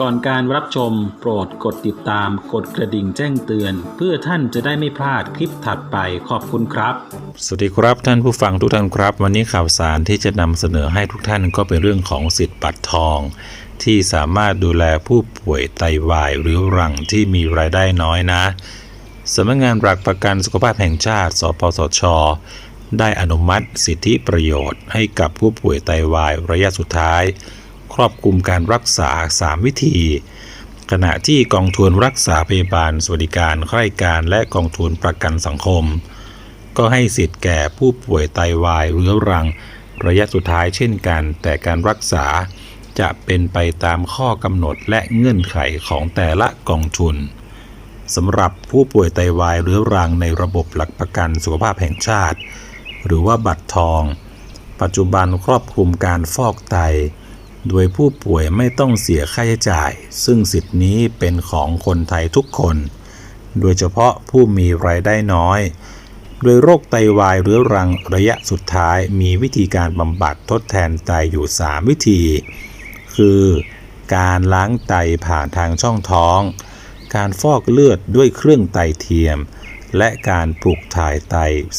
ก่อนการรับชมโปรดกดติดตามกดกระดิ่งแจ้งเตือน เพื่อท่านจะได้ไม่พลาดคลิปถัดไปขอบคุณครับ สวัสดีครับท่านผู้ฟังทุกท่านครับ วันนี้ข่าวสารที่จะนำเสนอให้ทุกท่านก็เป็นเรื่องของสิทธิ์บัตรทอง ที่สามารถดูแลผู้ป่วยไตวายหรือรังที่มีรายได้น้อยนะสำนักงานหลักประกันสุขภาพแห่งชาติ สปสช ได้อนุมัติสิทธิประโยชน์ให้กับผู้ป่วยไตวายระยะสุดท้าย ครอบคลุมการรักษา 3 วิธี ขณะที่กองทุนรักษาพยาบาลสวัสดิการข้าราชการและกองทุนประกันสังคม ก็ให้สิทธิ์แก่ผู้ป่วยไตวายเรื้อรัง ระยะสุดท้ายเช่นกัน แต่การรักษาจะเป็นไปตามข้อกำหนดและเงื่อนไขของแต่ละกองทุนสำหรับผู้ป่วยไตวายเรื้อรังในระบบหลักประกันสุขภาพแห่งชาติ หรือว่าบัตรทอง ปัจจุบันครอบคลุมการฟอกไต โดยผู้ป่วยไม่ต้องเสียค่าใช้จ่าย ซึ่งสิทธินี้เป็นของคนไทยทุกคน โดยเฉพาะผู้มีรายได้น้อย โดยโรคไตวายเรื้อรังระยะสุดท้ายมีวิธีการบำบัดทดแทนไตอยู่ 3 วิธี คือการล้างไตผ่านทางช่องท้อง การฟอกเลือดด้วยเครื่องไตเทียม และการปลูกถ่ายไต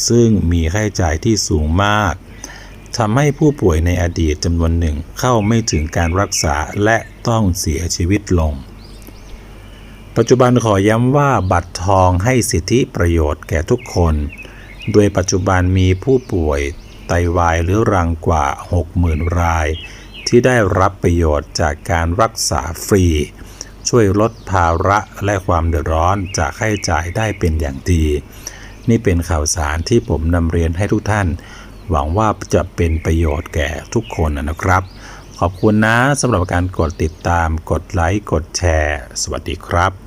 ซึ่งมีค่าใช้จ่ายที่สูงมาก ทำให้ผู้ป่วยในอดีตจำนวนหนึ่งเข้าไม่ถึงการรักษาและต้องเสียชีวิตลง ปัจจุบันขอย้ำว่าบัตรทองให้สิทธิประโยชน์แก่ทุกคน โดยปัจจุบันมีผู้ป่วยไตวายเรื้อรังกว่า 60,000 ราย ที่ได้รับประโยชน์จากการรักษาฟรี ช่วยลดภาระและความเดือดร้อนจากค่าใช้จ่ายได้เป็นอย่างดี นี่เป็นข่าวสารที่ผมนำเรียนให้ทุกท่าน หวังว่าจะเป็นประโยชน์แก่ทุกคนนะครับ ขอบคุณนะสำหรับการกดติดตาม กดไลค์ กดแชร์ สวัสดีครับ